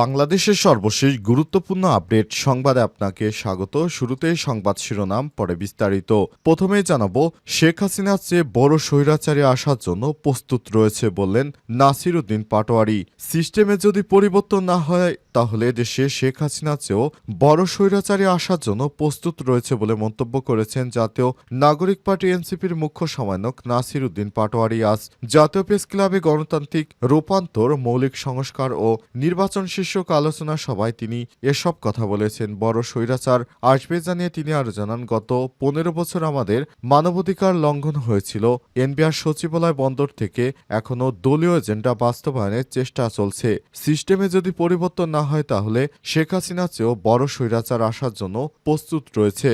বাংলাদেশের সর্বশেষ গুরুত্বপূর্ণ আপডেট সংবাদে আপনাকে স্বাগত। শুরুতেই সংবাদ শিরোনাম, পরে বিস্তারিত। প্রথমেই জানাব, শেখ হাসিনার চেয়ে বড় স্বৈরাচারী আসার জন্য প্রস্তুত রয়েছে বললেন নাসির উদ্দিন পাটোয়ারি। সিস্টেমে যদি পরিবর্তন না হয়, তাহলে দেশে শেখ হাসিনার চেয়েও বড় স্বৈরাচারী আসার জন্য প্রস্তুত রয়েছে বলে মন্তব্য করেছেন জাতীয় নাগরিক পার্টি এনসিপির মুখ্য সমন্বয়ক নাসির উদ্দিন পাটোয়ারি। আজ জাতীয় প্রেস ক্লাবে গণতান্ত্রিক রূপান্তর, মৌলিক সংস্কার ও নির্বাচন শীর্ষক আলোচনা সভায় তিনি এসব কথা বলেছেন। বড় স্বৈরাচার আসবে জানিয়ে তিনি আরও জানান, গত পনেরো বছর আমাদের মানবাধিকার লঙ্ঘন হয়েছিল। এনবিআর সচিবালয় বন্দর থেকে এখনও দলীয় এজেন্ডা বাস্তবায়নের চেষ্টা চলছে। সিস্টেমে যদি পরিবর্তন না হয় তাহলে শেখ হাসিনার চেয়েও বড় স্বৈরাচার আসার জন্য প্রস্তুত রয়েছে।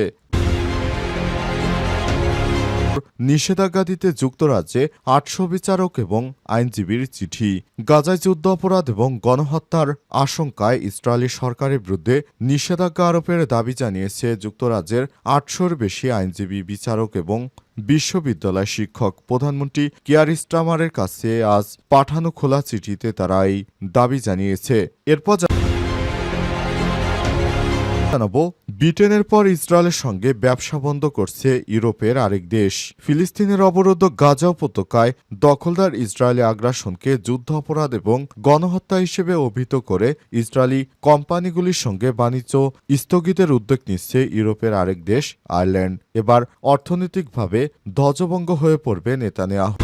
নিষেধাজ্ঞা দিতে যুক্তরাজ্যে আটশো বিচারক এবং আইনজীবীর চিঠি। গাজায় যুদ্ধ অপরাধ এবং গণহত্যার আশঙ্কায় ইসরায়েলি সরকারের বিরুদ্ধে নিষেধাজ্ঞা আরোপের দাবি জানিয়েছে যুক্তরাজ্যের আটশোর বেশি আইনজীবী, বিচারক এবং বিশ্ববিদ্যালয় শিক্ষক। প্রধানমন্ত্রী কিয়ার স্টামারের কাছে আজ পাঠানো খোলা চিঠিতে তারা এই দাবি জানিয়েছে। এরপর জানাব, ব্রিটেনের পর ইসরায়েলের সঙ্গে ব্যবসা বন্ধ করছে ইউরোপের আরেক দেশ। ফিলিস্তিনের অবরোধ গাজা উপত্যকায় দখলদার ইসরায়েলি আগ্রাসনকে যুদ্ধ অপরাধ এবং গণহত্যা হিসেবে অভিহিত করে ইসরায়েলি কোম্পানিগুলির সঙ্গে বাণিজ্য স্থগিতের উদ্যোগ নিচ্ছে ইউরোপের আরেক দেশ, আয়ারল্যান্ড। এবার অর্থনৈতিকভাবে ধ্বজভঙ্গ হয়ে পড়বে নেতানিয়াহু।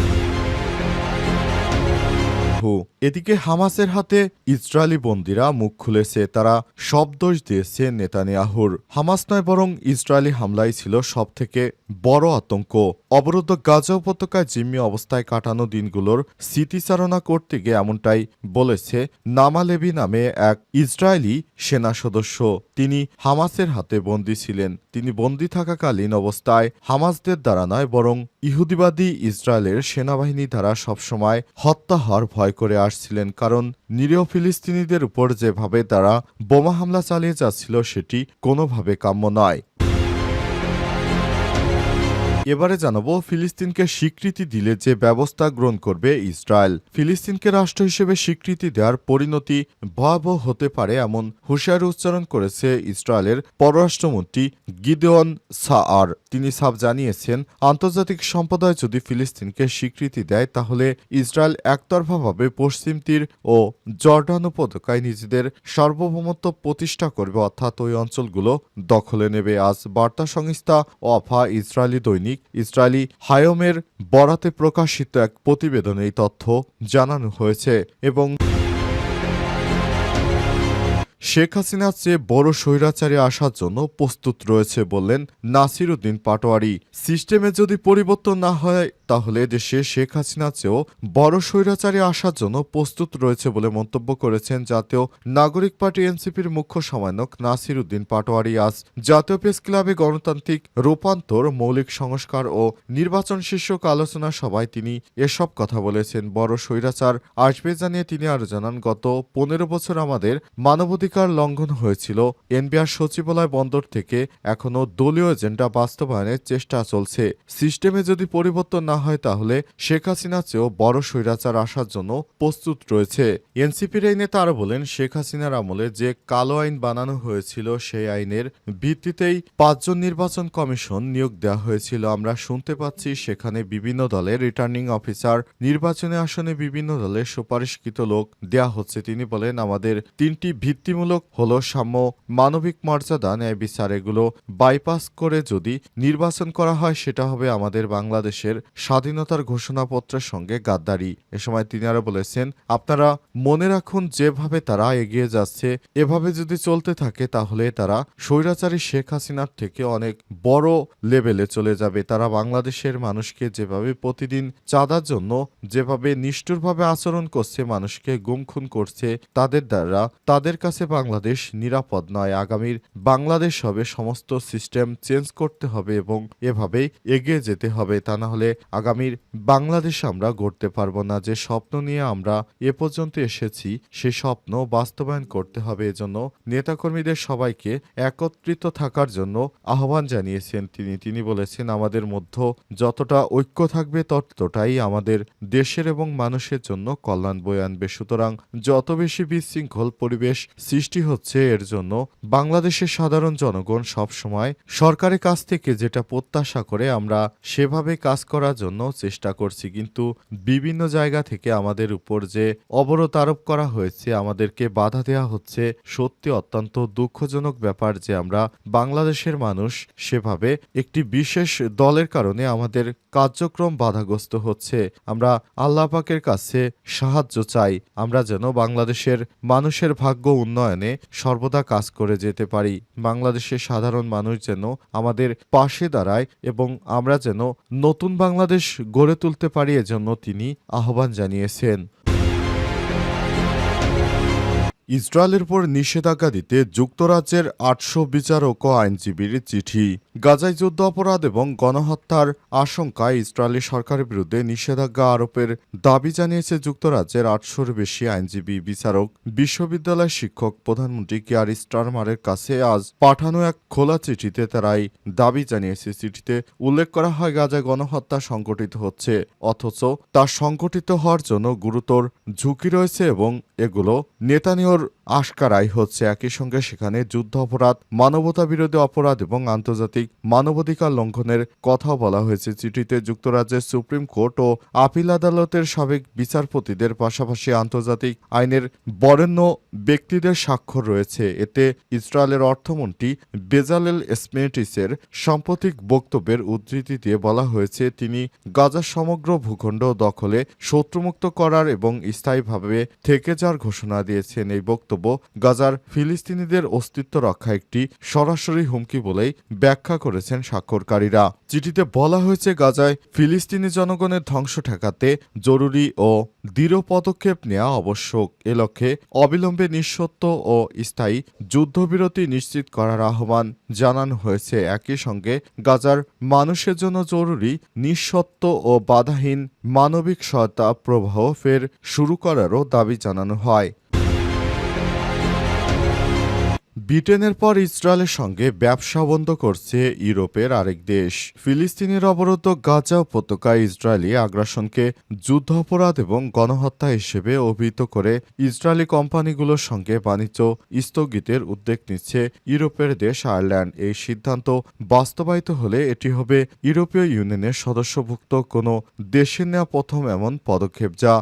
এদিকে হামাসের হাতে ইসরায়েলি বন্দীরা মুখ খুলেছে, তারা সব দোষ দিয়েছে নেতানিয়াহুর। হামাস নয় বরং ইসরায়েলি হামলাই ছিল সব থেকে বড় আতঙ্ক। অবরুদ্ধ গাজা উপত্যকায় জিম্মি অবস্থায় কাটানো দিনগুলোর স্মৃতিচারণা করতে গিয়ে এমনটাই বলেছে নামালেবি নামে এক ইসরায়েলি সেনা সদস্য। তিনি হামাসের হাতে বন্দী ছিলেন। তিনি বন্দী থাকাকালীন অবস্থায় হামাসদের দ্বারা নয়, বরং ইহুদিবাদী ইসরায়েলের সেনাবাহিনী দ্বারা সবসময় হত্যা হওয়ার ভয় করে আসছিলেন, কারণ নিরীহ ফিলিস্তিনিদের উপর যেভাবে তারা বোমা হামলা চালিয়ে যাচ্ছিল, সেটি কোনোভাবে কাম্য নয়। এবারে জানাব, ফিলিস্তিনকে স্বীকৃতি দিলে যে ব্যবস্থা গ্রহণ করবে ইসরায়েল। ফিলিস্তিনকে রাষ্ট্র হিসেবে স্বীকৃতি দেওয়ার পরিণতি ভয়াবহ হতে পারে এমন হুঁশিয়ারি উচ্চারণ করেছে ইসরায়েলের পররাষ্ট্রমন্ত্রী গিদেওয়ান সাআর। তিনি সাফ জানিয়েছেন, আন্তর্জাতিক সম্প্রদায় যদি ফিলিস্তিনকে স্বীকৃতি দেয়, তাহলে ইসরায়েল একতরফাভাবে পশ্চিম তীর ও জর্ডান উপত্যকায় নিজেদের সার্বভৌমত্ব প্রতিষ্ঠা করবে, অর্থাৎ ওই অঞ্চলগুলো দখলে নেবে। আজ বার্তা সংস্থা অফা ইসরায়েলি দৈনিক ইসরায়েলি হায়মের বরাতে প্রকাশিত এক প্রতিবেদনে এই তথ্য জানানো হয়েছে এবং শেখ হাসিনার চেয়ে বড় স্বৈরাচারে আসার জন্য প্রস্তুত রয়েছে বললেন নাসির উদ্দিন পাটোয়ারি। সিস্টেমে যদি পরিবর্তন না হয় তাহলে দেশে শেখ হাসিনার চেয়েও বড় স্বৈরাচারী আসার জন্য প্রস্তুত রয়েছে বলে মন্তব্য করেছেন জাতীয় নাগরিক পার্টি এনসিপির মুখ্য সমন্বয়ক নাসির উদ্দিন পাটোয়ারি। আজ জাতীয় প্রেস ক্লাবে গণতান্ত্রিক রূপান্তর, মৌলিক সংস্কার ও নির্বাচন শীর্ষক আলোচনা সভায় তিনি এসব কথা বলেছেন। বড় স্বৈরাচার আসবে জানিয়ে তিনি আরও জানান, গত পনেরো বছর আমাদের মানবাধিকার লঙ্ঘন হয়েছিল। এনবিআর সচিবালয় বন্দর থেকে এখনও দলীয় এজেন্ডা বাস্তবায়নের চেষ্টা চলছে। সিস্টেমে যদি পরিবর্তন না হয় তাহলে শেখ হাসিনার চেয়েও বড় স্বৈরাচার আসার জন্য প্রস্তুত রয়েছে। এনসিপির এই নেতা আরও বলেন, শেখ হাসিনার আমলে যে কালো আইন বানানো হয়েছিল, সেই আইনের ভিত্তিতেই পাঁচজন নির্বাচন কমিশন নিয়োগ দেওয়া হয়েছিল। আমরা শুনতে পাচ্ছি সেখানে বিভিন্ন দলের রিটার্নিং অফিসার, নির্বাচনী আসনে বিভিন্ন দলের সুপারিশকৃত লোক দেয়া হচ্ছে। তিনি বলেন, আমাদের তিনটি ভিত্তিমূলক হল সাম্য মানবিক মর্যাদা, ন্যায় বিচার, এগুলো বাইপাস করে যদি নির্বাচন করা হয়, সেটা হবে আমাদের বাংলাদেশের স্বাধীনতার ঘোষণাপত্রের সঙ্গে গাদ্দারি। এ সময় তিনি আরও বলেছেন, আপনারা মনে রাখুন, যেভাবে তারা এগিয়ে যাচ্ছে, এভাবে যদি চলতে থাকে, তাহলে তারা স্বৈরাচারী শেখ হাসিনার থেকে অনেক বড় লেভেলে চলে যাবে। তারা বাংলাদেশের মানুষকে যেভাবে প্রতিদিন চাঁদার জন্য, যেভাবে নিষ্ঠুরভাবে আচরণ করছে, মানুষকে গুম খুন করছে, তাদের দ্বারা তাদের কাছে বাংলাদেশ নিরাপদ নয়। আগামীর বাংলাদেশ হবে, সমস্ত সিস্টেম চেঞ্জ করতে হবে এবং এভাবেই এগিয়ে যেতে হবে। তা না হলে আগামীর বাংলাদেশ আমরা গড়তে পারব না। যে স্বপ্ন নিয়ে আমরা এ পর্যন্ত এসেছি, সে স্বপ্ন বাস্তবায়ন করতে হবে। এজন্য নেতাকর্মীদের সবাইকে একত্রিত থাকার জন্য আহ্বান জানিয়েছেন তিনি। তিনি বলেছেন, আমাদের মধ্যে যতটা ঐক্য থাকবে, ততটাই আমাদের দেশের এবং মানুষের জন্য কল্যাণ বয়ে আনবে। সুতরাং যত বেশি বিশৃঙ্খল পরিবেশ সৃষ্টি হচ্ছে, এর জন্য বাংলাদেশের সাধারণ জনগণ সবসময় সরকারের কাছ থেকে যেটা প্রত্যাশা করে, আমরা সেভাবে কাজ করার জন্য চেষ্টা করছি, কিন্তু বিভিন্ন জায়গা থেকে আমাদের উপর যে অবরোধ আরোপ করা হয়েছে, আমাদেরকে বাধা দেওয়া হচ্ছে, সত্যি অত্যন্ত দুঃখজনক ব্যাপার যে আমরা বাংলাদেশের মানুষ সেভাবে একটি বিশেষ দলের কারণে আমাদের কার্যক্রম বাধাগ্রস্ত হচ্ছে। আমরা আল্লাহ পাকের কাছে সাহায্য চাই, আমরা যেন বাংলাদেশের মানুষের ভাগ্য উন্নয়নে সর্বদা কাজ করে যেতে পারি। বাংলাদেশের সাধারণ মানুষ যেন আমাদের পাশে দাঁড়ায় এবং আমরা যেন নতুন বাংলাদেশ গড়ে তুলতে পারি এজন্য তিনি আহ্বান জানিয়েছেন। ইসরায়েলের পর নিষেধাজ্ঞা দিতে যুক্তরাজ্যের আটশো বিচারক ও আইনজীবীর চিঠি। গাজায় যুদ্ধ অপরাধ এবং গণহত্যার আশঙ্কায় ইসরায়েলি সরকারের বিরুদ্ধে নিষেধাজ্ঞা আরোপের দাবি জানিয়েছে যুক্তরাজ্যের আটশোর বেশি আইনজীবী বিচারক। বিশ্ববিদ্যালয় শিক্ষক প্রধানমন্ত্রী কেয়ার স্টারমারের কাছে আজ পাঠানো এক খোলা চিঠিতে তারাই দাবি জানিয়েছে। চিঠিতে উল্লেখ করা হয়, গাজায় গণহত্যা সংগঠিত হচ্ছে, অথচ তা সংগঠিত হওয়ার জন্য গুরুতর ঝুঁকি রয়েছে এবং এগুলো নেতানিয়র আশকারাই হচ্ছে। একই সঙ্গে সেখানে যুদ্ধ অপরাধ মানবতা বিরোধী অপরাধ এবং আন্তর্জাতিক মানবাধিকার লঙ্ঘনের কথাও বলা হয়েছে। চিঠিতে যুক্তরাজ্যের সুপ্রিম কোর্ট ও আপিল আদালতের সাবেক বিচারপতিদের পাশাপাশি আন্তর্জাতিক আইনের বরেণ্য ব্যক্তিদের স্বাক্ষর রয়েছে। এতে ইসরায়েলের অর্থমন্ত্রী বেজালেল স্মেটিসের সাম্প্রতিক বক্তব্যের উদ্ধৃতি দিয়ে বলা হয়েছে, তিনি গাজার সমগ্র ভূখণ্ড দখলে শত্রুমুক্ত করার এবং স্থায়ীভাবে থেকে যাওয়ার ঘোষণা দিয়েছেন। এই বক্তব্য গাজার ফিলিস্তিনিদের অস্তিত্ব রক্ষা একটি সরাসরি হুমকি বলেই ব্যাখ্যা করেছেন স্বাক্ষরকারীরা। চিঠিতে বলা হয়েছে, গাজায় ফিলিস্তিনি জনগণের ধ্বংস ঠেকাতে জরুরি ও দৃঢ় পদক্ষেপ নেওয়া আবশ্যক। এ লক্ষ্যে অবিলম্বে নিঃসত্ব ও স্থায়ী যুদ্ধবিরতি নিশ্চিত করার আহ্বান জানানো হয়েছে। একই সঙ্গে গাজার মানুষের জন্য জরুরি নিঃসত্ব ও বাধাহীন মানবিক সহায়তা প্রবাহ ফের শুরু করারও দাবি জানানো হয়। ব্রিটেনের পর ইসরায়েলের সঙ্গে ব্যবসা বন্ধ করছে ইউরোপের আরেক দেশ। ফিলিস্তিনের অবরুদ্ধ গাজা উপত্যকায় ইসরায়েলি আগ্রাসনকে যুদ্ধ অপরাধ এবং গণহত্যা হিসেবে অভিহিত করে ইসরায়েলি কোম্পানিগুলোর সঙ্গে বাণিজ্য স্থগিতের উদ্যোগ নিচ্ছে ইউরোপের দেশ আয়ারল্যান্ড। এই সিদ্ধান্ত বাস্তবায়িত হলে এটি হবে ইউরোপীয় ইউনিয়নের সদস্যভুক্ত কোনো দেশের নেওয়া প্রথম এমন পদক্ষেপ যা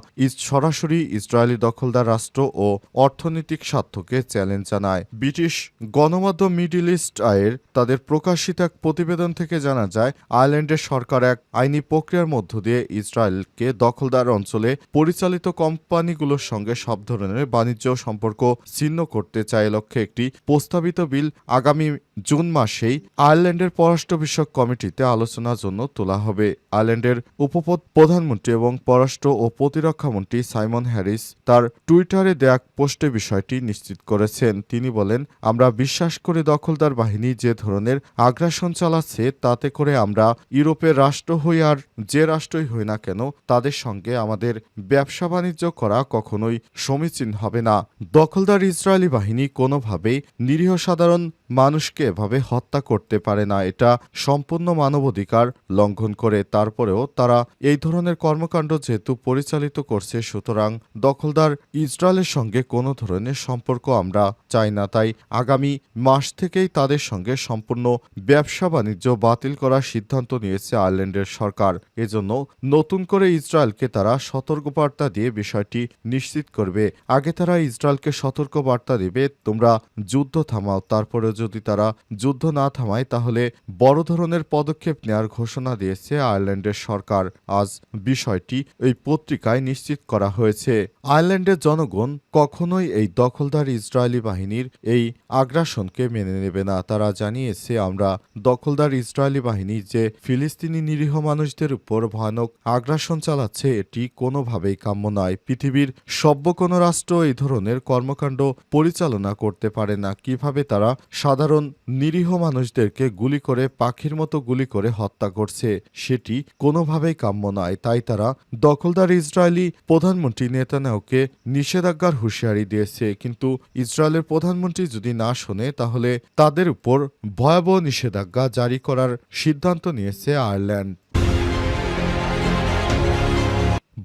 সরাসরি ইসরায়েলি দখলদার রাষ্ট্র ও অর্থনৈতিক স্বার্থকে চ্যালেঞ্জ জানায়। ব্রিটিশ গণমাধ্যম মিডিল ইস্ট আয়ের তাদের প্রকাশিত এক প্রতিবেদন থেকে জানা যায় আয়ারল্যান্ডের সরকার এক আইনি প্রক্রিয়ার মধ্য দিয়ে ইসরায়েলকে দখলদার অঞ্চলে পরিচালিত কোম্পানিগুলোর সঙ্গে সব ধরনের বাণিজ্য সম্পর্ক ছিন্ন করতে চায় লক্ষ্যে একটি প্রস্তাবিত বিল আগামী জুন মাসেই আয়ারল্যান্ডের পররাষ্ট্র বিষয়ক কমিটিতে আলোচনার জন্য তোলা হবে। আয়ারল্যান্ডের উপপদ প্রধানমন্ত্রী এবং পররাষ্ট্র ও প্রতিরক্ষামন্ত্রী সাইমন হ্যারিস তার টুইটারে দেয়া পোস্টে বিষয়টি নিশ্চিত করেছেন। তিনি বলেন আমরা বিশ্বাস করি দখলদার বাহিনী যে ধরনের আগ্রাসন চালাচ্ছে, তাতে করে আমরা ইউরোপের রাষ্ট্র হই আর যে রাষ্ট্রই হই না কেন, তাদের সঙ্গে আমাদের ব্যবসা বাণিজ্য করা কখনোই সমীচীন হবে না। দখলদার ইসরায়েলি বাহিনী কোনোভাবেই নিরীহ সাধারণ মানুষকে এভাবে হত্যা করতে পারে না, এটা সম্পূর্ণ মানবাধিকার লঙ্ঘন করে। তারপরেও তারা এই ধরনের কর্মকাণ্ড যেহেতু পরিচালিত করছে, সুতরাং দখলদার ইসরায়েলের সঙ্গে কোনো ধরনের সম্পর্ক আমরা চাই না। তাই আগামী মাস থেকেই তাদের সঙ্গে সম্পূর্ণ ব্যবসা বাণিজ্য বাতিল করার সিদ্ধান্ত নিয়েছে আয়ারল্যান্ডের সরকার। এজন্য নতুন করে ইসরায়েলকে তারা সতর্কবার্তা দিয়ে বিষয়টি নিশ্চিত করবে। আগে তারা ইসরায়েলকে সতর্কবার্তা দেবে, তোমরা যুদ্ধ থামাও, তারপরে যদি তারা যুদ্ধ না থামায়, তাহলে বড় ধরনের পদক্ষেপ নেওয়ার ঘোষণা দিয়েছে আয়ারল্যান্ডের সরকার। আজ বিষয়টি এই পত্রিকায় নিশ্চিত করা হয়েছে। আয়ারল্যান্ডের জনগণ কখনোই এই দখলদার ইসরায়েলি বাহিনীর এই আগ্রাসনকে মেনে নেবে না। তারা জানিয়েছে, আমরা দখলদার ইসরায়েলি বাহিনী যে ফিলিস্তিনি নিরীহ মানুষদের উপর ভয়ানক আগ্রাসন চালাচ্ছে, এটি কোনোভাবেই কাম্য নয়। পৃথিবীর সভ্য কোনো রাষ্ট্র এই ধরনের কর্মকাণ্ড পরিচালনা করতে পারে না। কীভাবে তারা সাধারণ নিরীহ মানুষদেরকে গুলি করে, পাখির মতো গুলি করে হত্যা করছে, সেটি কোনোভাবেই কাম্য নয়। তাই তারা দখলদার ইসরায়েলি প্রধানমন্ত্রী নেতানিয়াহুকে নিষেধাজ্ঞার হুঁশিয়ারি দিয়েছে। কিন্তু ইসরায়েলের প্রধানমন্ত্রী যদি না শোনে তাহলে তাদের উপর ভয়াবহ নিষেধাজ্ঞা জারি করার সিদ্ধান্ত নিয়েছে আয়ারল্যান্ড।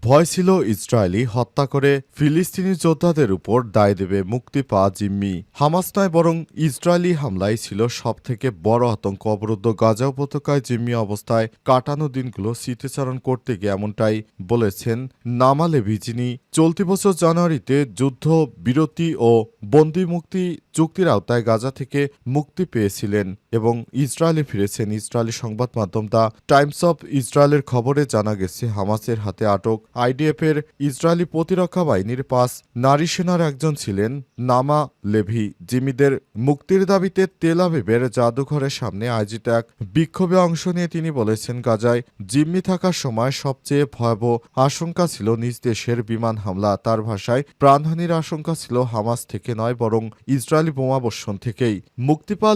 ভয় ছিল ইসরায়েলি হত্যা করে ফিলিস্তিনি যোদ্ধাদের উপর দায় দেবে মুক্তি পাওয়া জিম্মি। হামাস নয়, বরং ইসরায়েলি হামলাই ছিল সবথেকে বড় আতঙ্ক। অবরুদ্ধ গাজা উপত্যকায় জিম্মি অবস্থায় কাটানো দিনগুলো স্মৃতিচারণ করতে গিয়ে এমনটাই বলেছেন নামালেভি যিনি চলতি বছর জানুয়ারিতে যুদ্ধ, বিরতি ও বন্দি মুক্তি চুক্তির আওতায় গাজা থেকে মুক্তি পেয়েছিলেন এবং ইসরায়েলে ফিরেছেন ইসরায়েলি সংবাদ মাধ্যম দ্য টাইমস অফ ইসরায়েলের খবরে জানা গেছে, হামাসের হাতে আটক আইডিএফ এর ইসরায়েলি প্রতিরক্ষা বাহিনীর পাঁচ নারী সেনার একজন ছিলেন নামা লেভি, জিমিদের মুক্তির দাবিতে তেল আবিবের জাদুঘরের সামনে আয়োজিত এক বিক্ষোভে অংশ নিয়ে তিনি বলেছেন, গাজায় জিম্মি থাকার সময় সবচেয়ে ভয়াবহ আশঙ্কা ছিল নিজ দেশের বিমান হামলা। তার ভাষায়, প্রাণহানির আশঙ্কা ছিল হামাস থেকে নয়, বরং ইসরায়েলি বোমাবর্ষণ থেকেই। মুক্তি পাওয়া